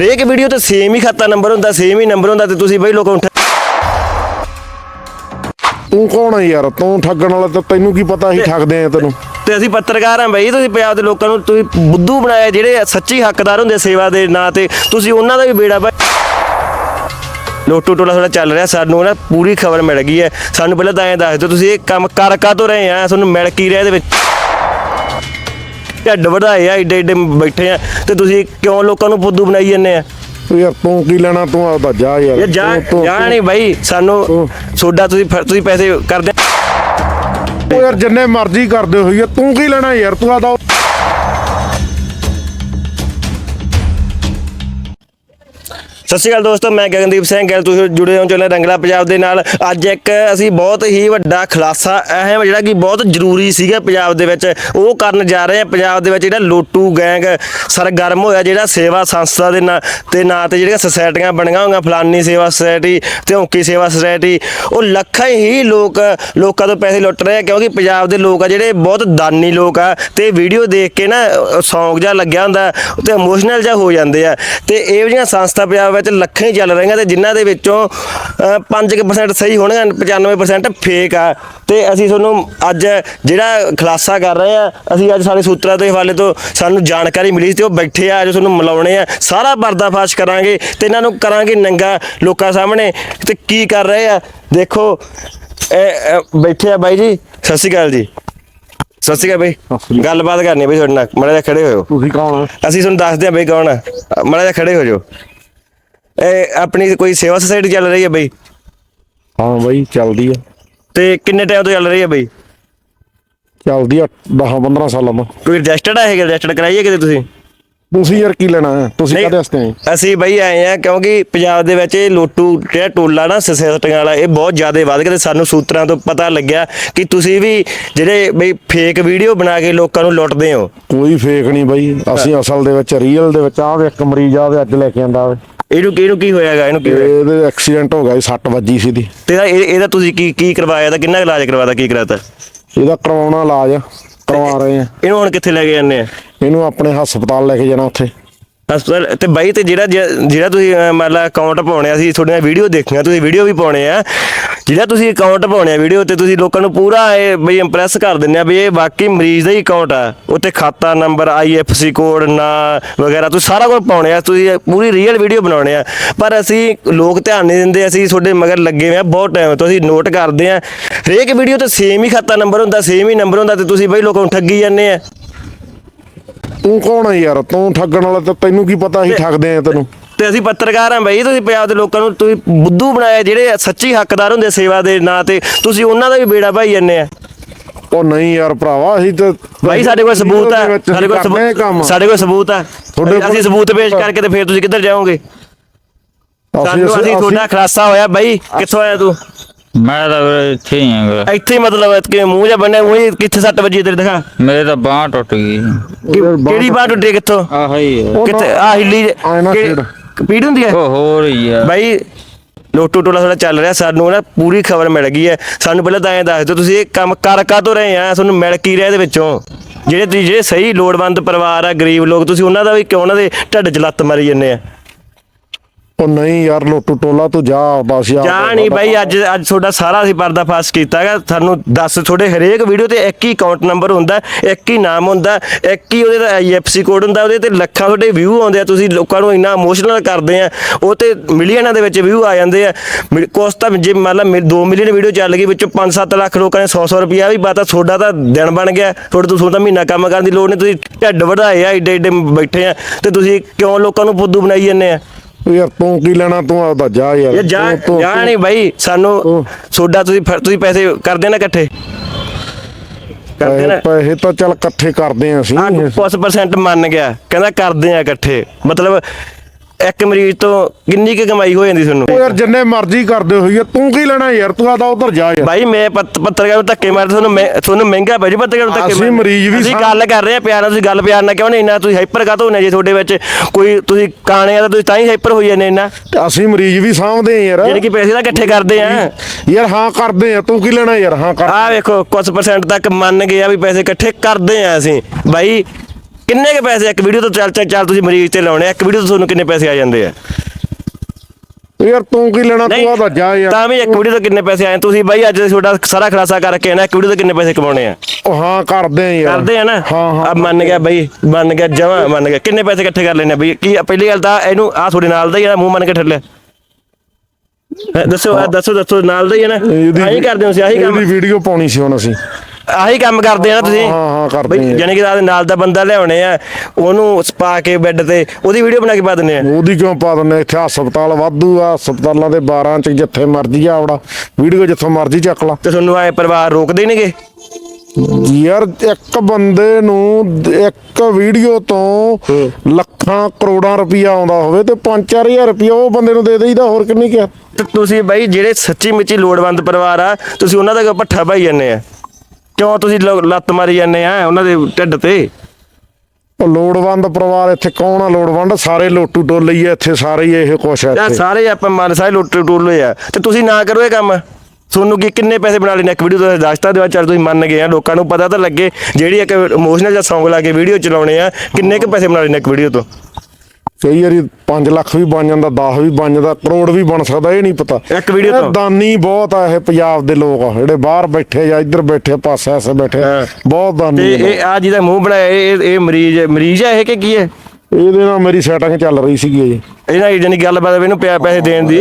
ਹਰੇਕ ਵੀਡੀਓ ਤੇ ਸੇਮ ਹੀ ਖਾਤਾ ਨੰਬਰ ਹੁੰਦਾ ਸੇਮ ਹੀ ਨੰਬਰ ਹੁੰਦਾ ਤੇ ਤੁਸੀਂ ਬਈ ਲੋਕਾਂ ਤੂੰ ਕੌਣ ਹੈ ਯਾਰ? ਤੂੰ ਠੱਗਣ ਵਾਲਾ ਤਾਂ ਤੈਨੂੰ ਕੀ ਪਤਾ ਅਸੀਂ ਠੱਗਦੇ ਆ ਤੈਨੂੰ? ਤੇ ਅਸੀਂ ਪੱਤਰਕਾਰ ਹਾਂ ਬਈ ਤੁਸੀਂ ਪੰਜਾਬ ਦੇ ਲੋਕਾਂ ਨੂੰ ਤੁਸੀਂ ਬੁੱਧੂ ਬਣਾਇਆ ਜਿਹੜੇ ਸੱਚੀ ਹੱਕਦਾਰ ਹੁੰਦੇ ਸੇਵਾ ਦੇ ਨਾਂ ਤੇ ਤੁਸੀਂ ਉਹਨਾਂ ਦਾ ਵੀ ਬੇੜਾ ਬਈ ਲੋਟੂ ਟੋਲਾ ਥੋੜਾ ਚੱਲ ਰਿਹਾ ਸਾਨੂੰ ਨਾ ਪੂਰੀ ਖਬਰ ਮਿਲ ਗਈ ਹੈ। ਸਾਨੂੰ ਪਹਿਲਾਂ ਤਾਂ ਐਂ ਦੱਸ ਦਿਓ ਤੁਸੀਂ ਇਹ ਕੰਮ ਕਰ ਕਾ ਤੋਂ ਰਹੇ ਆ? ਤੁਹਾਨੂੰ ਮਿਲ ਕੀ ਰਿਹਾ ਇਹਦੇ ਵਿੱਚ? ਢੱਡ ਵਧਾਏ ਆ ਏਡੇ ਏਡੇ ਬੈਠੇ ਆ ਤੇ ਤੁਸੀਂ ਕਿਉਂ ਲੋਕਾਂ ਨੂੰ ਬੁੱਧੂ ਬਣਾਈ ਜਾਂਦੇ ਆ? ਯਾਰ ਤੂੰ ਕੀ ਲੈਣਾ ਤੂੰ ਆਪਦਾ ਜਾ ਯਾਰ। ਇਹ ਜਾ ਤੂੰ- ਤੂੰ- ਜਾ ਨਹੀਂ ਬਾਈ ਸਾਨੂੰ ਸੋਡਾ ਤੁਸੀਂ ਫਿਰ- ਤੁਸੀਂ ਪੈਸੇ ਕਰਦੇ ਤੂੰ ਯਾਰ ਜਿੰਨੇ ਮਰਜ਼ੀ ਕਰਦੇ ਹੋਈਏ ਤੂੰ ਕੀ ਲੈਣਾ ਯਾਰ ਤੂੰ ਆਦਾ ਸਤਿ ਸ਼੍ਰੀ ਅਕਾਲ ਦੋਸਤੋ, ਮੈਂ ਗਗਨਦੀਪ ਸਿੰਘ ਗੱਲ, ਤੁਸੀਂ ਜੁੜੇ ਹੋ ਚੈਨਲ ਰੰਗਲਾ ਪੰਜਾਬ ਦੇ ਨਾਲ। ਅੱਜ ਇੱਕ ਅਸੀਂ ਬਹੁਤ ਹੀ ਵੱਡਾ ਖੁਲਾਸਾ ਅਹਿਮ ਜਿਹੜਾ ਕਿ ਬਹੁਤ ਜ਼ਰੂਰੀ ਸੀਗਾ ਪੰਜਾਬ ਦੇ ਵਿੱਚ। ਉਹ ਕਰਨ ਜਾ ਰਹੇ ਹਾਂ ਪੰਜਾਬ ਦੇ ਵਿੱਚ ਜਿਹੜਾ ਲੋਟੂ ਗੈਂਗ ਸਰਗਰਮ ਹੋਇਆ, ਜਿਹੜਾ ਸੇਵਾ ਸੰਸਥਾ ਦੇ ਨਾਂ ਤੇ ਨਾਂ ਤੇ ਜਿਹੜੀਆਂ ਸੁਸਾਇਟੀਆਂ ਬਣੀਆਂ ਹੋਈਆਂ, ਫਲਾਨੀ ਸੇਵਾ ਸੁਸਾਇਟੀ ਤੇ ਸੇਵਾ ਸੁਸਾਇਟੀ, ਉਹ ਲੱਖਾਂ ਹੀ ਲੋਕ, ਲੋਕਾਂ ਤੋਂ ਪੈਸੇ ਲੁੱਟ ਰਹੇ ਆ, ਕਿਉਂਕਿ ਪੰਜਾਬ ਦੇ ਲੋਕ ਆ ਜਿਹੜੇ ਬਹੁਤ ਦਾਨੀ ਲੋਕ ਆ, ਤੇ ਵੀਡੀਓ ਦੇਖ ਕੇ ਨਾ ਸੌਂਗ ਜਿਹਾ ਲੱਗਿਆ ਹੁੰਦਾ, ਤੇ ਇਮੋਸ਼ਨਲ ਜਿਹਾ ਹੋ ਜਾਂਦੇ ਆ। ਤੇ ਇਹ ਜਿਹੜੀਆਂ ਸੰਸਥਾ ਪੰਜਾਬ ਵਿੱਚ ਲੱਖਾਂ ਹੀ ਚੱਲ ਰਹੀਆਂ ਤੇ ਜਿਨ੍ਹਾਂ ਦੇ ਵਿੱਚੋਂ ਅ, 5% ਸਹੀ ਹੋਣਗੇ 95% ਫੇਕ ਆ। ਤੇ ਅਸੀਂ ਤੁਹਾਨੂੰ ਅੱਜ ਜਿਹੜਾ ਖੁਲਾਸਾ ਕਰ ਰਹੇ ਆ ਅਸੀਂ ਅੱਜ ਸਾਰੇ ਸੂਤਰਾਂ ਦੇ ਹਵਾਲੇ ਤੋਂ ਸਾਨੂੰ ਜਾਣਕਾਰੀ ਮਿਲੀ ਤੇ ਉਹ ਬੈਠੇ ਆ ਜੋ ਤੁਹਾਨੂੰ ਮਿਲਾਉਣੇ ਆ। ਸਾਰਾ ਪਰਦਾਫਾਸ਼ ਕਰਾਂਗੇ ਤੇ ਇਹਨਾਂ ਨੂੰ ਕਰਾਂਗੇ ਨੰਗਾ ਲੋਕਾਂ ਸਾਹਮਣੇ। ਤੇ ਕੀ ਕਰ ਰਹੇ ਆ? ਦੇਖੋ ਬੈਠੇ ਆ ਬਾਈ ਜੀ ਸਤਿ ਸ਼੍ਰੀ ਅਕਾਲ ਜੀ। ਸਤਿ ਸ਼੍ਰੀ ਅਕਾਲ ਬਾਈ ਗੱਲਬਾਤ ਕਰਨੀ ਬਈ ਤੁਹਾਡੇ ਨਾਲ ਮਾੜਾ ਜਿਹਾ ਖੜੇ ਹੋਇਓ। ਤੁਸੀਂ ਕੌਣ ਅਸੀਂ ਤੁਹਾਨੂੰ ਦੱਸਦੇ ਆ ਬਈ ਕੌਣ ਆ। ਮਾੜਾ ਜਿਹਾ ਖੜੇ ਹੋ ਜਾਓ ਇਹ ਆਪਣੀ ਕੋਈ ਸੇਵਾ ਸੁਸਾਇਟੀ ਚੱਲ ਰਹੀ ਹੈ ਬਈ? ਹਾਂ ਬਈ ਚੱਲਦੀ ਆ। ਤੇ ਕਿੰਨੇ ਟਾਈਮ ਤੋਂ ਚੱਲ ਰਹੀ ਹੈ ਬਈ? ਚੱਲਦੀ ਆ 10 15 ਸਾਲਾਂ ਤੋਂ। ਕੋਈ ਰਜਿਸਟਰਡ ਹੈ ਰਜਿਸਟਰਡ ਕਰਾਈਏ ਕਿਤੇ ਤੁਸੀਂ? ਤੁਸੀਂ ਯਾਰ ਕੀ ਲੈਣਾ ਹੈ? ਤੁਸੀਂ ਨਹੀਂ, ਕਦੇ ਵਾਸਤੇ ਆਏ? ਅਸੀਂ ਬਈ ਆਏ ਆ ਕਿਉਂਕਿ ਪੰਜਾਬ ਦੇ ਵਿੱਚ ਇਹ ਲੋਟੂ ਜਿਹੜਾ ਟੋਲਾ ਨਾ ਸੁਸਾਇਟੀਆਂ ਵਾਲਾ ਇਹ ਬਹੁਤ ਜ਼ਿਆਦਾ ਵੱਧ ਗਿਆ ਤੇ ਸਾਨੂੰ ਸੂਤਰਾਂ ਤੋਂ ਪਤਾ ਲੱਗਿਆ ਕਿ ਤੁਸੀਂ ਵੀ ਜਿਹੜੇ ਬਈ ਫੇਕ ਵੀਡੀਓ ਬਣਾ ਕੇ ਲੋਕਾਂ ਨੂੰ ਲੁੱਟਦੇ ਹੋ। ਕੋਈ ਫੇਕ ਨਹੀਂ ਬਈ। ਅਸੀਂ ਅਸਲ ਦੇ ਵਿੱਚ ਰੀਅਲ ਦੇ ਵਿੱਚ ਆਹ ਇੱਕ ਮਰੀਜ਼ ਆਵੇ ਅੱਜ ਲੈ ਕੇ ਆਂਦਾ ਵੇ। ਇਹਨੂੰ ਕਿਹਨੂੰ ਕੀ ਹੋਇਆਗਾ? ਇਹਨੂੰ ਕੀ ਹੋਇਆ? ਇਹਦੇ ਐਕਸੀਡੈਂਟ ਹੋ ਗਿਆ ਸੀ, ਸੱਟ ਵੱਜੀ ਸੀ ਦੀ ਤੇ ਇਹਦਾ- ਇਹ- ਇਹਦਾ ਤੁਸੀਂ ਕੀ ਕੀ ਕਰਵਾਇਆ ਤਾਂ? ਕਿੰਨਾ ਇਲਾਜ ਕਰਵਾਤਾ? ਕੀ ਕਰਾਤਾ? ਇਹਦਾ ਕਰਵਾਉਣਾ ਇਲਾਜ ਕਰਵਾ ਰਹੇ ਆ। ਇਹਨੂੰ ਹੁਣ ਕਿੱਥੇ ਲੈ ਕੇ ਜਾਂਦੇ ਆ? ਇਹਨੂੰ ਆਪਣੇ ਹਸਪਤਾਲ ਲੈ ਕੇ ਜਾਣਾ ਉੱਥੇ। ਹਸਪਤਾਲ ਤੇ ਬਾਈ ਤੇ ਜਿਹੜਾ ਜਿਹੜਾ ਜਿਹੜਾ ਤੁਸੀਂ ਅਹ, ਮੰਨ ਲਾ ਅਕਾਊਂਟ ਪਾਉਣੇ ਆ ਸੀ ਤੁਹਾਡੀਆਂ ਵੀਡੀਓ ਦੇਖੀਆਂ ਤੁਸੀਂ ਵੀਡੀਓ ਵੀ ਪਾਉਣੇ ਆ। ਜਿਹੜਾ ਤੁਸੀਂ ਅਕਾਊਂਟ ਪਾਉਣੇ ਆ ਵੀਡੀਓ ਤੇ ਤੁਸੀਂ ਲੋਕਾਂ ਨੂੰ ਪੂਰਾ ਇਹ ਬਈ ਇੰਪ੍ਰੈਸ ਕਰ ਦਿੰਦੇ ਆ ਵੀ ਇਹ ਵਾਕਈ ਮਰੀਜ਼ ਦਾ ਹੀ ਅਕਾਊਂਟ ਆ। ਉੱਤੇ ਖਾਤਾ ਨੰਬਰ ਆਈਐਫਸੀ ਕੋਡ ਨਾਂ ਵਗੈਰਾ ਤੁਸੀਂ ਸਾਰਾ ਕੁਝ ਪਾਉਣੇ ਆ ਤੁਸੀਂ ਪੂਰੀ ਰੀਅਲ ਵੀਡੀਓ ਬਣਾਉਣੇ ਆ। ਪਰ ਅਸੀਂ ਲੋਕ ਧਿਆਨ ਨਹੀਂ ਦਿੰਦੇ ਅਸੀਂ ਤੁਹਾਡੇ ਮਗਰ ਲੱਗੇ ਹੋਏ ਆ ਬਹੁਤ ਟਾਈਮ ਤੋਂ ਅਸੀਂ ਨੋਟ ਕਰਦੇ ਆ। ਹਰੇਕ ਵੀਡੀਓ ਤੇ ਸੇਮ ਹੀ ਖਾਤਾ ਨੰਬਰ ਹੁੰਦਾ ਸੇਮ ਹੀ ਨੰਬਰ ਹੁੰਦਾ ਤੇ ਤੁਸੀਂ ਬਈ ਲੋਕਾਂ ਨੂੰ ਠੱਗੀ ਜਾਂਦੇ ਆ। ਤੂੰ ਕੌਣ ਹੈ ਯਾਰ? ਤੂੰ ਠੱਗਣ ਵਾਲਾ ਤਾਂ ਤੈਨੂੰ ਕੀ ਪਤਾ ਅਸੀਂ ਠੱਗਦੇ ਆ ਤੈਨੂੰ। ਤੇ ਅਸੀਂ ਪੱਤਰਕਾਰ ਹਾਂ ਬਈ ਤੁਸੀਂ ਪੰਜਾਬ ਦੇ ਲੋਕਾਂ ਨੂੰ ਤੁਸੀਂ ਬੁੱਧੂ ਬਣਾਇਆ ਜਿਹੜੇ ਸੱਚੀ ਹੱਕਦਾਰ ਹੁੰਦੇ ਸੇਵਾ ਦੇ ਨਾਂ ਤੇ ਤੁਸੀਂ ਉਹਨਾਂ ਦਾ ਵੀ ਬੇੜਾ ਭਾਈ ਜੰਨੇ ਆ। ਉਹ ਨਹੀਂ ਯਾਰ ਭਰਾਵਾ ਅਸੀਂ ਤਾਂ ਭਾਈ ਸਾਡੇ ਕੋਲ ਸਬੂਤ ਹੈ ਸਾਡੇ ਕੋਲ ਸਬੂਤ ਸਾਡੇ ਕੋਲ ਸਬੂਤ ਹੈ ਅਸੀਂ ਸਬੂਤ ਪੇਸ਼ ਕਰਕੇ ਤੇ ਫਿਰ ਤੁਸੀਂ ਕਿੱਧਰ ਜਾਓਗੇ? ਸਾਨੂੰ ਅਸੀਂ ਤੁਹਾਡਾ ਖਲਾਸਾ ਹੋਇਆ ਬਈ ਕਿੱਥੋਂ ਆਇਆ ਤੂੰ? ਮੈਂ ਤਾਂ ਇੱਥੇ ਹੀ ਆਂਗਾ ਇੱਥੇ ਹੀ ਮਤਲਬ ਕਿ ਮੂੰਹ ਜਾਂ ਬੰਨੇ ਉਹੀ ਕਿੱਥੇ ਸੱਟ ਵੱਜੀ ਤੇਰੇ ਦਿਖਾ। ਮੇਰੇ ਤਾਂ ਬਾਂਹ ਟੁੱਟ ਗਈ। ਕਿਹੜੀ ਬਾਹ ਟੁੱਟੀ ਕਿੱਥੋਂ? ਆਹ ਹੀ ਹੈ। ਕਿੱਥੇ? ਆ ਹਿੱਲੀ। ਪੀੜ ਹੁੰਦੀ ਹੈ? ਉਹ ਹੋ ਰਹੀ ਆ। ਬਾਈ ਲੋਟੂ ਟੋਲਾ ਥੋੜਾ ਚੱਲ ਰਿਹਾ ਸਾਨੂੰ ਨਾ ਪੂਰੀ ਖਬਰ ਮਿਲ ਗਈ ਹੈ। ਸਾਨੂੰ ਪਹਿਲਾਂ ਤਾਂ ਐਂ ਦੱਸ ਦਿਓ ਤੁਸੀਂ ਇਹ ਕੰਮ ਕਰ ਕਾ ਤੋਂ ਰਹੇ ਆ? ਤੁਹਾਨੂੰ ਮਿਲ ਕੀ ਰਿਹਾ ਇਹਦੇ ਵਿੱਚੋਂ? ਜਿਹੜੇ ਤੁਸੀਂ ਜਿਹੜੇ ਸਹੀ ਲੋੜਵੰਦ ਪਰਿਵਾਰ ਆ ਗਰੀਬ ਲੋਕ ਤੁਸੀਂ ਉਹਨਾਂ ਦਾ ਵੀ ਕਿਉਂ ਉਹਨਾਂ ਦੇ ਢੱਡ 'ਚ ਲੱਤ ਮਾਰੀ ਜੰਨੇ ਆ? ਉਹ ਨਹੀਂ ਯਾਰ ਲੋਟੂ ਟੋਲਾ ਤੂੰ ਜਾ ਬਸ ਯਾਰ। ਜਾ ਨਹੀਂ ਬਾਈ ਅੱਜ ਅੱਜ ਤੁਹਾਡਾ ਸਾਰਾ ਅਸੀਂ ਪਰਦਾਫਾਸ਼ ਕੀਤਾ ਹੈਗਾ। ਤੁਹਾਨੂੰ ਦੱਸ ਤੁਹਾਡੇ ਹਰੇਕ ਵੀਡੀਓ ਤੇ ਇੱਕ ਹੀ ਅਕਾਊਂਟ ਨੰਬਰ ਹੁੰਦਾ ਇੱਕ ਹੀ ਨਾਮ ਹੁੰਦਾ ਇੱਕ ਹੀ ਉਹਦੇ ਦਾ ਆਈਐਫਸੀ ਕੋਡ ਹੁੰਦਾ ਉਹਦੇ ਤੇ ਲੱਖਾਂ ਤੁਹਾਡੇ ਵਿਊ ਆਉਂਦੇ ਆ। ਤੁਸੀਂ ਲੋਕਾਂ ਨੂੰ ਇੰਨਾ ਇਮੋਸ਼ਨਲ ਕਰਦੇ ਆ ਉਹ ਤੇ ਮਿਲੀਅਨਾਂ ਦੇ ਵਿੱਚ ਵਿਊ ਆ ਜਾਂਦੇ ਆ। ਕੁਛ ਤਾਂ ਜੇ ਮੰਨ ਲਾ 2 ਮਿਲੀਅਨ ਵੀਡੀਓ ਚੱਲ ਗਈ ਵਿੱਚੋਂ 5-7 ਲੱਖ ਲੋਕਾਂ ਨੇ 100-100 ਰੁਪਿਆ ਵੀ ਪਾਤਾ ਤੁਹਾਡਾ ਤਾਂ ਦਿਨ ਬਣ ਗਿਆ। ਤੁਹਾਡੇ ਤੋਂ ਤੁਹਾਨੂੰ ਤਾਂ ਮਹੀਨਾ ਕੰਮ ਕਰਨ ਦੀ ਲੋੜ ਨਹੀਂ ਤੁਸੀਂ ਢੱਡ ਵਧਾਏ ਆ ਏਡੇ ਏਡੇ ਬੈਠੇ ਆ ਤੇ ਤੁਸੀਂ ਕਿਉਂ ਲੋਕਾਂ ਨੂੰ ਫੁੱਦੂ ਬਣਾਈ ਜਾਂਦੇ ਆ? ਯਾਰ ਤੂੰ ਕੀ ਲੈਣਾ ਤੂੰ ਆਪਦਾ ਜਾ ਯਾਰ। ਜਾ ਤੂੰ- ਤੂੰ- ਜਾ ਨਹੀਂ ਬਾਈ ਸਾਨੂੰ ਸੋਡਾ ਤੁਸੀਂ ਫਿਰ- ਤੁਸੀਂ ਪੈਸੇ ਕਰਦੇ ਨਾ ਇਕੱਠੇ। ਕਰਦੇ ਨਾ। ਪੈਸੇ ਤਾਂ ਚੱਲ ਇਕੱਠੇ ਕਰਦੇ ਆ ਅਸੀਂ। ਆ ਕੁਛ ਪਰਸੈਂਟ ਮੰਨ ਗਿਆ ਕਹਿੰਦਾ ਕਰਦੇ ਆ ਇਕੱਠੇ। ਮਤਲਬ ਇੱਕ ਮਰੀਜ਼ ਤੋਂ ਕਿੰਨੀ ਕੁ ਕਮਾਈ ਹੋ ਜਾਂਦੀ ਉਹ ਤੁਹਾਨੂੰ ਯਾਰ ਜਿੰਨੇ ਮਰਜ਼ੀ ਕਰਦੇ ਹੋਈਏ ਤੂੰ ਕੀ ਲੈਣਾ ਯਾਰ? ਤੂੰ ਆਦਾ ਉਧਰ ਜਾ ਯਾਰ। ਬਾਈ ਮੈਂ ਪੱਤ- ਪੱਤਰਕਾਰ ਨੂੰ ਧੱਕੇ ਮਾਰਦੇ ਤੁਹਾਨੂੰ ਮੈਂ- ਤੁਹਾਨੂੰ ਮਹਿੰਗਾ ਪੈ ਜੀ ਪੱਤਰਕਾਰ ਨੂੰ ਧੱਕੇ ਅਸੀਂ ਮਾਰਦੇ। ਮਰੀਜ਼ ਵੀ ਅਸੀਂ ਸਾਂ। ਗੱਲ ਕਰ ਰਹੇ ਆ ਪਿਆਰ ਨਾਲ ਤੁਸੀਂ ਗੱਲ ਪਿਆਰ ਨਾਲ ਕਿਉਂ ਨਹੀਂ? ਇੰਨਾ ਤੁਸੀਂ ਹਾਈਪਰ ਕਾਹਤੋਂ ਹੁੰਦੇ ਜੀ ਤੁਹਾਡੇ ਵਿੱਚ? ਕੋਈ ਤੁਸੀਂ ਕਾਣੇ ਆ ਤਾਂ ਤੁਸੀਂ ਤਾਂ ਹੀ ਹਾਈਪਰ ਹੋਈ ਜਾਂਦੇ ਇੰਨਾ। ਤੇ ਅਸੀਂ ਮਰੀਜ਼ ਵੀ ਸਾਂਭਦੇ ਆ ਯਾਰ। ਜਿਹੜੇ ਕਿ ਪੈਸੇ ਤਾਂ ਇਕੱਠੇ ਕਰਦੇ ਆ। ਯਾਰ ਹਾਂ ਕਰਦੇ ਆ ਤੂੰ ਕੀ ਲੈਣਾ ਯਾਰ? ਹਾਂ ਕਰ। ਆ ਵੇਖੋ ਕੁਝ ਪਰਸੈਂਟ ਤੱਕ ਮੰਨ ਗਏ ਆ ਵੀ ਪੈਸੇ ਇਕੱਠੇ ਕਰਦੇ ਆ ਅਸੀਂ। ਬਾਈ ਕਿੰਨੇ ਕੇ ਪੈਸੇ ਇੱਕ ਵੀਡੀਓ ਤੋਂ ਚੱਲ ਚੱਲ ਚੱਲ ਤੁਸੀਂ ਮਰੀਜ਼ ਤੇ ਲਾਉਣੇ ਆ, ਇੱਕ ਵੀਡੀਓ ਤੋਂ ਤੁਹਾਨੂੰ ਕਿੰਨੇ ਪੈਸੇ ਆ ਜਾਂਦੇ ਆ? ਯਾਰ ਤੂੰ ਕੀ ਲੈਣਾ? ਤੂੰ ਆਦਾ ਜਾ ਯਾਰ। ਤਾਂ ਵੀ ਇੱਕ ਵੀਡੀਓ ਤੋਂ ਕਿੰਨੇ ਪੈਸੇ ਆਏ ਤੁਸੀਂ ਬਾਈ ਅੱਜ ਤੁਹਾਡਾ ਸਾਰਾ ਖਲਾਸਾ ਕਰਕੇ ਨਾ ਇੱਕ ਵੀਡੀਓ ਤੋਂ ਕਿੰਨੇ ਪੈਸੇ ਕਮਾਉਣੇ ਆ? ਉਹ ਹਾਂ ਕਰਦੇ ਆ ਯਾਰ। ਕਰਦੇ ਆ ਨਾ? ਹਾਂ ਹਾਂ ਆ ਮੰਨ ਗਿਆ ਬਈ ਮੰਨ ਗਿਆ ਜਮਾ ਮੰਨ ਗਿਆ। ਕਿੰਨੇ ਪੈਸੇ ਇਕੱਠੇ ਕਰ ਲੈਣੇ ਬਈ? ਕੀ ਪਹਿਲੀ ਗੱਲ ਤਾਂ ਇਹਨੂੰ ਆ ਤੁਹਾਡੇ ਨਾਲ ਦਾ ਹੀ ਆ ਮੂੰਹ ਮੰਨ ਕੇ ਠੱਲਿਆ ਹੈਂ, ਦੱਸੋ ਆਹ ਦੱਸੋ ਦੱਸੋ ਨਾਲ ਦਾ ਹੀ ਆ ਨਾ? ਆਹੀ ਕਰਦੇ ਹੋ ਤੁਸੀਂ ਆਹੀ ਕੰਮ ਇਹਦੀ ਵੀਡੀਓ ਪਾਉਣੀ ਸੀ ਹੁਣ ਅਸੀਂ। ਆਹੀ ਕੰਮ ਕਰਦੇ ਆ ਨਾ ਤੁਸੀਂ। ਹਾਂ, ਹਾਂ, ਕਰਦੇ ਬਈ ਆ। ਜਾਨੀ ਕਿ ਆਹ ਨਾਲ ਦਾ ਬੰਦਾ ਲਿਆਉਣੇ ਆ ਉਹਨੂੰ ਪਾ ਕੇ ਬੈੱਡ ਤੇ ਉਹਦੀ ਵੀਡੀਓ ਬਣਾ ਕੇ ਪਾ ਦਿੰਦੇ ਆ। ਉਹਦੀ ਕਿਉਂ ਪਾ ਦਿੰਦੇ ਇੱਥੇ ਹਸਪਤਾਲ ਵਾਧੂ ਆ ਹਸਪਤਾਲਾਂ ਦੇ 12 ਚ ਜਿੱਥੇ ਮਰਜ਼ੀ ਆਵੜਾ ਵੀਡੀਓ ਜਿੱਥੋਂ ਮਰਜ਼ੀ ਚੱਕ ਲਾ। ਤੇ ਤੁਹਾਨੂੰ ਆਏ ਪਰਿਵਾਰ ਰੋਕਦੇ ਨੇਗੇ ਯਾਰ ਇੱਕ ਬੰਦੇ ਨੂੰ ਇੱਕ ਵੀਡੀਓ ਤੋਂ ਲੱਖਾਂ ਕਰੋੜਾਂ ਰੁਪਈਆ ਆਉਂਦਾ ਹੋਵੇ ਤੇ 5-4000 ਰੁਪਈਆ ਉਹ ਬੰਦੇ ਨੂੰ ਦੇ ਦੇਈਦਾ ਹੋਰ ਕਿੰਨੀ ਕਿਹਾ ਤੇ ਤੁਸੀਂ ਬਾਈ ਜਿਹੜੇ ਸੱਚੀ ਮੁੱਚੀ ਲੋੜਵੰਦ ਪਰਿਵਾਰ ਆ ਤੁਸੀਂ ਉਹਨਾਂ ਦਾ ਕਿਉਂ ਭੱਠਾ ਪਾਈ ਜਾਂਦੇ ਆ? ਕਿਉਂ ਤੁਸੀਂ ਲੋ- ਲੱਤ ਮਾਰੀ ਜਾਂਦੇ ਆ ਉਹਨਾਂ ਦੇ ਢਿੱਡ ਤੇ? ਉਹ ਲੋੜਵੰਦ ਪਰਿਵਾਰ ਇੱਥੇ ਕੌਣ ਆ? ਲੋੜਵੰਦ ਸਾਰੇ ਲੋਟੂ ਟੋਲੇ ਹੀ ਆ ਇੱਥੇ ਸਾਰੇ ਹੀ ਇਹ ਕੁਛ ਆ ਯਾਰ ਇੱਥੇ। ਸਾਰੇ ਆਪਾਂ ਮਨ ਸਾਰੇ ਲੁੱਟ ਟੋਲੇ ਆ। ਤੇ ਤੁਸੀਂ ਨਾ ਕਰੋ ਇਹ ਕੰਮ। ਤੁਹਾਨੂੰ ਕੀ ਕਿੰਨੇ ਪੈਸੇ ਬਣਾ ਲੈਣੇ ਇੱਕ ਵੀਡੀਓ ਤੋਂ ਦੱਸਤਾ ਦਿਓ ਚੱਲ ਤੁਸੀਂ ਮੰਨ ਗਏ ਆ। ਲੋਕਾਂ ਨੂੰ ਪਤਾ ਤਾਂ ਲੱਗੇ ਜਿਹੜੀ ਇੱਕ ਇਮੋਸ਼ਨਲ ਜਾਂ Song ਲਾ ਕੇ ਵੀਡੀਓ ਚਲਾਉਣੇ ਆ ਕਿੰਨੇ ਕੁ ਪੈਸੇ ਬਣਾ ਲੈਣੇ ਇੱਕ ਵੀਡੀਓ ਤੋਂ? ਕਈ ਵਾਰੀ 5 ਲੱਖ ਵੀ ਬਣ ਜਾਂਦਾ 10 ਵੀ ਬਣ ਜਾਂਦਾ ਕਰੋੜ ਵੀ ਬਣ ਸਕਦਾ ਇਹ ਨਹੀਂ ਪਤਾ। ਇੱਕ ਵੀਡੀਓ ਤੋਂ। ਦਾਨੀ ਬਹੁਤ ਆ ਇਹ ਪੰਜਾਬ ਦੇ ਲੋਕ ਆ ਜਿਹੜੇ ਬਾਹਰ ਬੈਠੇ ਜਾਂ ਇੱਧਰ ਬੈਠੇ ਪਾਸੇ ਐਸੇ ਬੈਠੇ। ਬਹੁਤ ਦਾਨੀ ਆ। ਇਹ ਆ ਜਿਹਦਾ ਮੂੰਹ ਬਣਾਇਆ ਇਹ ਇਹ- ਮਰੀਜ਼ ਮਰੀਜ਼ ਆ ਇਹ ਕਿ ਕੀ ਹੈ? ਇਹਦੇ ਨਾਲ ਮੇਰੀ ਸੈਟਿੰਗ ਚੱਲ ਰਹੀ ਸੀਗੀ ਜੀ। ਇਹਨਾਂ ਜਾਨੀ ਗੱਲਬਾਤ ਇਹਨੂੰ ਪਿਆ ਪੈਸੇ ਦੇਣ ਦੀ।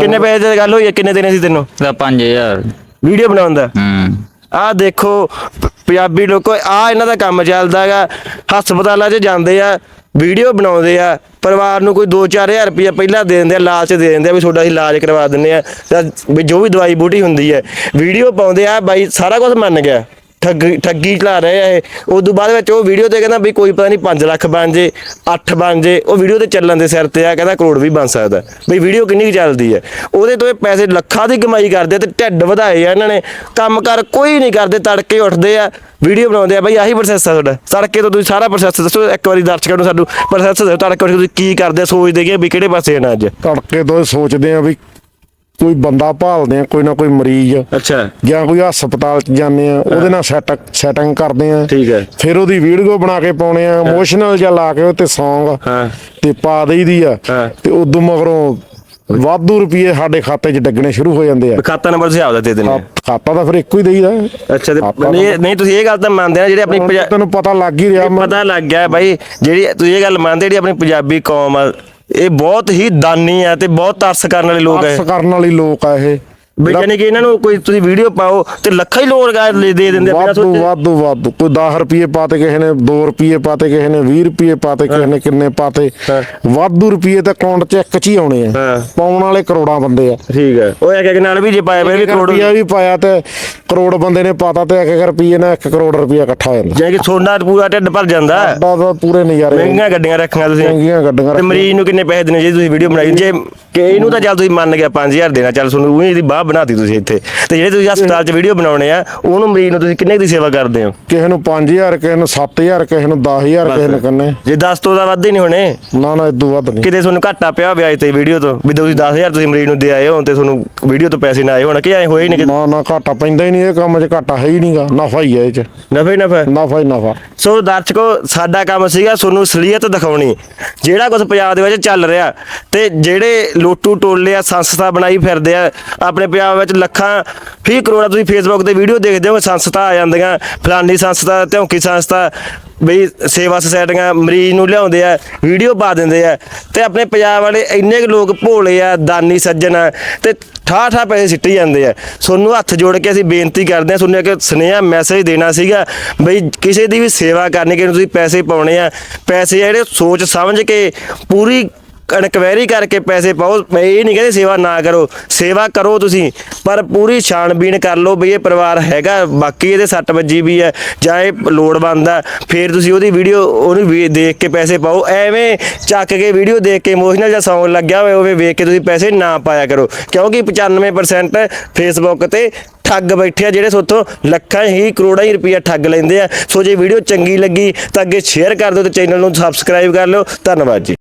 ਕਿੰਨੇ ਪੈਸੇ ਦੀ ਗੱਲ ਹੋਈ ਹੈ? ਕਿੰਨੇ ਦੇਣੇ ਸੀ ਤੈਨੂੰ? ਦਾ 5000 ਵੀਡੀਓ ਬਣਾਉਣ ਦਾ? ਹੂੰ। ਆਹ ਦੇਖੋ ਪੰਜਾਬੀ ਲੋਕੋ, ਆ ਇਹਨਾਂ ਦਾ ਕੰਮ ਚੱਲਦਾ ਹੈਗਾ। ਹਸਪਤਾਲਾਂ 'ਚ ਜਾਂਦੇ ਆ, ਵੀਡੀਓ ਬਣਾਉਂਦੇ ਆ। ਪਰਿਵਾਰ ਨੂੰ ਕੋਈ 2-4000 ਰੁਪਇਆ ਪਹਿਲਾਂ ਦੇ ਦਿੰਦੇ ਆ, ਲਾਲਚ ਦੇ ਦਿੰਦੇ ਆ ਵੀ ਤੁਹਾਡਾ ਅਸੀਂ ਇਲਾਜ ਕਰਵਾ ਦਿੰਦੇ ਆ। ਵੀ ਜੋ ਵੀ ਦਵਾਈ ਬੂਟੀ ਹੁੰਦੀ ਹੈ, ਵੀਡੀਓ ਪਾਉਂਦੇ ਆ, ਬਾਈ ਸਾਰਾ ਕੁਝ ਮੰਨ ਗਿਆ। ਠੱਗੀ ਠੱਗੀ ਚਲਾ ਰਹੇ ਆ ਇਹ। ਉਸ ਤੋਂ ਬਾਅਦ ਵਿੱਚ ਉਹ ਵੀਡੀਓ ਤੇ ਕਹਿੰਦਾ ਵੀ ਕੋਈ ਪਤਾ ਨਹੀਂ 5 ਲੱਖ ਬਣ ਜੇ 8 ਬਣ ਜੇ। ਉਹ ਵੀਡੀਓ ਤੇ ਚੱਲਣ ਦੇ ਸਿਰ ਤੇ ਆ, ਕਹਿੰਦਾ ਕਰੋੜ ਵੀ ਬਣ ਸਕਦਾ। ਬਈ ਵੀਡੀਓ ਕਿੰਨੀ ਕੁ ਚੱਲਦੀ ਹੈ ਉਹਦੇ ਤੋਂ ਇਹ ਪੈਸੇ ਲੱਖਾਂ ਦੀ ਕਮਾਈ ਕਰਦੇ ਆ ਤੇ ਢਿੱਡ ਵਧਾਏ ਆ ਇਹਨਾਂ ਨੇ। ਕੰਮ ਕਰ ਕੋਈ ਨਹੀਂ ਕਰਦੇ, ਤੜਕੇ ਉੱਠਦੇ ਆ ਵੀਡੀਓ ਬਣਾਉਂਦੇ ਆ। ਬਈ ਆਹੀ ਪ੍ਰੋਸੈਸ ਆ ਤੁਹਾਡਾ ਤੜਕੇ ਤੋਂ ਤੁਸੀਂ ਸਾਰਾ ਪ੍ਰੋਸੈਸ ਦੱਸੋ, ਇੱਕ ਵਾਰੀ ਦਰਸ਼ਕਾਂ ਨੂੰ ਸਾਨੂੰ ਪ੍ਰੋਸੈਸ ਦੱਸੋ, ਤੜਕੇ ਉੱਠ ਕੇ ਤੁਸੀਂ ਕੀ ਕਰਦੇ ਆ, ਸੋਚਦੇ ਕਿ ਵੀ ਕਿਹੜੇ ਪਾਸੇ ਜਾਣਾ ਅੱਜ? ਤੜਕੇ ਤੋਂ ਸੋਚਦੇ ਆ ਵੀ ਕੋਈ ਬੰਦਾ ਭਾਲਦੇ ਆ ਕੋਈ ਨਾ ਕੋਈ ਮਰੀਜ਼। ਅੱਛਾ। ਜਾਂ ਕੋਈ ਹਸਪਤਾਲ ਚ ਜਾਂਦੇ ਆ ਉਹਦੇ ਨਾਲ ਸੈਟ ਸੈਟਿੰਗ ਕਰਦੇ ਆ। ਠੀਕ ਹੈ। ਫਿਰ ਉਹਦੀ ਵੀਡੀਓ ਬਣਾ ਕੇ ਪਾਉਣੇ ਆ ਇਮੋਸ਼ਨਲ ਜਿਹਾ ਲਾ ਕੇ ਉੱਤੇ Song ਹਾਂ। ਤੇ ਪਾ ਦੇਈਦੀ ਆ। ਤੇ ਉਦੋਂ ਮਗਰੋਂ ਵਾਧੂ ਰੁਪਏ ਸਾਡੇ ਖਾਤੇ 'ਚ ਡੱਗਣੇ ਸ਼ੁਰੂ ਹੋ ਜਾਂਦੇ ਆ। ਖਾਤਾ ਨੰਬਰ ਤੁਸੀਂ ਆਪਦਾ ਦੇ ਦਿੰਦੇ ਖਾਤਾ ਤਾਂ ਫਿਰ ਇੱਕੋ ਹੀ ਦੇਈਦਾ। ਅੱਛਾ ਤੇ ਨਹੀਂ ਨਹੀਂ ਤੁਸੀਂ ਇਹ ਗੱਲ ਤਾਂ ਮੰਨਦੇ ਆ ਜਿਹੜੇ ਆਪਣੀ ਤੈਨੂੰ ਪਤਾ ਲੱਗ ਹੀ ਰਿਹਾ ਪਤਾ ਲੱਗ ਗਿਆ ਬਾਈ ਜਿਹੜੀ ਤੁਸੀਂ ਇਹ ਗੱਲ ਮੰਨਦੇ ਜਿਹੜੀ ਆਪਣੀ ਪੰਜਾਬੀ ਕੌਮ ਆ ਇਹ ਬਹੁਤ ਹੀ ਦਾਨੀ ਹੈ ਤੇ ਬਹੁਤ ਤਰਸ ਕਰਨ ਵਾਲੇ ਲੋਕ ਹੈ। ਅਰਸ ਕਰਨ ਵਾਲੀ ਲੋਕ ਆ ਇਹ। ਬਈ ਯਾਨੀ ਕਿ ਇਹਨਾਂ ਨੂੰ ਕੋਈ ਤੁਸੀਂ ਵੀਡੀਓ ਪਾਓ ਤੇ ਲੱਖਾਂ ਹੀ ਲੋਕ ਗਾ ਦੇ ਦਿੰਦੇ ਆ ਬਿਨਾਂ ਵਾਧੂ ਸੋਚੇ। ਵਾਧੂ ਵਾਧੂ। ਕੋਈ 10 ਰੁਪਏ ਪਾਤੇ ਕਿਸੇ ਨੇ 2 ਰੁਪਏ ਪਾਤੇ ਕਿਸੇ ਨੇ 20 ਰੁਪਏ ਪਾਤੇ ਕਿਸੇ ਨੇ ਕਿੰਨੇ ਪਾਤੇ ਹਾਂ। ਵਾਧੂ ਰੁਪਏ ਤਾਂ ਅਕਾਊਂਟ 'ਚ ਇੱਕ 'ਚ ਹੀ ਆਉਣੇ ਆ। ਹਾਂ। ਪਾਉਣ ਵਾਲੇ ਕਰੋੜਾਂ ਬੰਦੇ ਆ। ਠੀਕ ਹੈ ਉਹ ਇੱਕ ਇੱਕ ਨਾਲ ਵੀ ਜੇ ਪਾਇਆ ਬਈ ਵੀ ਕਰੋੜ ਰੁਪਿਆ ਵੀ ਪਾਇਆ ਤੇ ਕਰੋੜ ਬੰਦੇ ਨੇ ਪਾਤਾ ਤੇ ਇੱਕ ਇੱਕ ਰੁਪਏ ਨਾਲ 1 ਕਰੋੜ ਰੁਪਇਆ ਇਕੱਠਾ ਹੋ ਜਾਂਦਾ। ਜਾਨੀ ਕਿ ਸੋਨਾ ਪੂਰਾ ਢਿੱਡ ਭਰ ਜਾਂਦਾ। ਦਾ ਤਾਂ ਪੂਰੇ ਨਜ਼ਾਰੇ ਮਹਿੰਗੀਆਂ ਗੱਡੀਆਂ ਰੱਖੀਆਂ ਤੁਸੀਂ। ਮਹਿੰਗੀਆਂ ਗੱਡੀਆਂ ਤੇ ਰੱਖੀਆਂ। ਮਰੀਜ਼ ਨੂੰ ਕਿੰਨੇ ਪੈਸੇ ਦੇਣੇ ਜੇ ਤੁਸੀਂ ਵੀਡੀਓ ਬਣਾਈ। ਜੇ ਕਿ ਇਹਨੂੰ ਤਾਂ ਚੱਲ ਤੁਸੀਂ ਮੰਨ ਗਿਆ 5000 ਦੇਣਾ ਚੱਲ ਤੁਹਾਨੂੰ ਉਹੀ ਇਹਦੀ ਬਾਹ ਬਣਾਤੀ ਤੁਸੀਂ ਇੱਥੇ। ਤੇ ਜਿਹੜੇ ਤੁਸੀਂ ਹਸਪਤਾਲ 'ਚ ਵੀਡੀਓ ਬਣਾਉਣੇ ਆ ਉਹਨੂੰ ਮਰੀਜ਼ ਨੂੰ ਤੁਸੀਂ ਕਿੰਨੇ ਕੁ ਦੀ ਸੇਵਾ ਕਰਦੇ ਹੋ? ਕਿਸੇ ਨੂੰ 5000 ਕਿਸੇ ਨੂੰ 7000 ਕਿਸੇ ਨੂੰ 10000 ਕਿਸੇ ਨੂੰ ਕਿੰਨੇ। ਜੇ 10 ਤੋਂ ਦਾ ਵੱਧ ਹੀ ਨਹੀਂ ਹੋਣੇ। ਨਾ ਨਾ ਇਦੋਂ ਵੱਧ ਨਹੀਂ। ਕਿਤੇ ਤੁਹਾਨੂੰ ਘਾਟਾ ਪਿਆ ਵਿਆਜ ਤੇ ਵੀਡੀਓ ਤੋਂ ਵੀ ਤੁਸੀਂ 10000 ਤੁਸੀਂ ਮਰੀਜ਼ ਨੂੰ ਦੇ ਆਏ ਹੋ ਤੇ ਤੁਹਾਨੂੰ ਵੀਡੀਓ ਤੋਂ ਪੈਸੇ ਨਾ ਆਏ ਹੋਣ ਕਿ ਐ ਹੋਏ ਹੀ ਨਹੀਂ ਨਾ ਨਾ ਘਾਟਾ ਪੈਂਦਾ ਹੀ ਨਹੀਂ ਇਹ ਕੰਮ 'ਚ ਘਾਟਾ ਹੈ ਹੀ ਨਹੀਂਗਾ। ਨਫਾ ਹੀ ਹੈ ਇਹ 'ਚ। ਨਫੇ ਨਫਾ। ਨਫਾ ਹੀ ਨਫਾ। ਸੋ ਦਰਸ਼ਕੋ ਸਾਡਾ ਕੰਮ ਸੀਗਾ ਤੁਹਾਨੂੰ ਅਸਲੀਅਤ ਦਿਖਾਉਣੀ। ਜਿਹੜਾ ਕੁਝ ਪੰਜਾਬ ਦੇ ਵਿੱਚ ਚੱਲ ਰਿਹਾ ਤੇ ਜਿਹੜੇ ਲੋਟੂ ਟੋਲੇ ਆ ਸੰਸਥਾ ਬਣਾਈ ਫਿਰਦੇ ਆ ਆਪਣੇ ਪੰਜਾਬ ਵਿੱਚ ਲੱਖਾਂ, ਫੀ ਕਰੋੜਾਂ ਤੁਸੀਂ ਫੇਸਬੁੱਕ ਤੇ ਵੀਡੀਓ ਦੇਖਦੇ ਹੋ ਸੰਸਥਾ ਆ ਜਾਂਦੀਆਂ, ਫਲਾਨੀ ਸੰਸਥਾ, ਧੌਂਕੀ ਸੰਸਥਾ, ਬਈ ਸੇਵਾ ਸੁਸਾਇਟੀਆਂ, ਮਰੀਜ਼ ਨੂੰ ਲਿਆਉਂਦੇ ਆ ਵੀਡੀਓ ਪਾ ਦਿੰਦੇ ਆ, ਤੇ ਆਪਣੇ ਪੰਜਾਬ ਵਾਲੇ ਇੰਨੇ ਕੁ ਲੋਕ ਭੋਲੇ ਆ, ਦਾਨੀ ਸੱਜਣ ਆ, ਤੇ ਠਾ ਠਾ ਪੈਸੇ ਸਿੱਟੀ ਜਾਂਦੇ ਆ। ਤੁਹਾਨੂੰ ਹੱਥ ਜੋੜ ਕੇ ਅਸੀਂ ਬੇਨਤੀ ਕਰਦੇ ਆ ਤੁਹਾਨੂੰ ਇੱਕ ਸੁਨੇਹਾ ਮੈਸੇਜ ਦੇਣਾ ਸੀਗਾ, ਬਈ ਕਿਸੇ ਦੀ ਵੀ ਸੇਵਾ ਕਰਨੀ ਕਿ ਤੁਸੀਂ ਪੈਸੇ ਪਾਉਣੇ ਆ, ਪੈਸੇ ਜਿਹੜੇ ਸੋਚ ਸਮਝ ਕੇ ਪੂਰੀ ਇਨਕੁਆਇਰੀ ਕਰਕੇ ਪੈਸੇ ਪਾਓ, ਮੈਂ ਇਹ ਨਹੀਂ ਕਹਿੰਦੇ ਸੇਵਾ ਨਾ ਕਰੋ, ਸੇਵਾ ਕਰੋ ਤੁਸੀਂ, ਪਰ ਪੂਰੀ ਛਾਣਬੀਣ ਕਰ ਲਓ ਬਈ ਇਹ ਪਰਿਵਾਰ ਹੈਗਾ, ਬਾਕੀ ਇਹਦੇ ਸੱਟ ਵੱਜੀ ਵੀ ਹੈ, ਜਾਂ ਇਹ ਲੋੜਵੰਦ ਆ ਫਿਰ ਤੁਸੀਂ ਉਹਦੀ ਵੀਡੀਓ ਉਹਨੂੰ ਵੀ ਦੇਖ ਕੇ ਪੈਸੇ ਪਾਓ, ਐਵੇਂ ਚੱਕ ਕੇ ਵੀਡੀਓ ਦੇਖ ਕੇ ਇਮੋਸ਼ਨਲ ਜਾਂ ਸੌਂਗ ਲੱਗਿਆ ਹੋਵੇ ਉਹ ਵੇਖ ਕੇ ਤੁਸੀਂ ਪੈਸੇ ਨਾ ਪਾਇਆ ਕਰੋ, ਕਿਉਂਕਿ 95% ਫੇਸਬੁੱਕ ਤੇ ਠੱਗ ਬੈਠੇ ਆ, ਜਿਹੜੇ ਸੋਥੋਂ ਲੱਖਾਂ ਹੀ ਕਰੋੜਾਂ ਹੀ ਰੁਪਈਆ ਠੱਗ ਲੈਂਦੇ ਆ, ਸੋ ਜੇ ਵੀਡੀਓ ਚੰਗੀ ਲੱਗੀ ਤਾਂ ਅੱਗੇ ਸ਼ੇਅਰ ਕਰ ਦਿਓ ਤੇ ਚੈਨਲ ਨੂੰ ਸਬਸਕ੍ਰਾਈਬ ਕਰ ਲਿਓ, ਧੰਨਵਾਦ ਜੀ।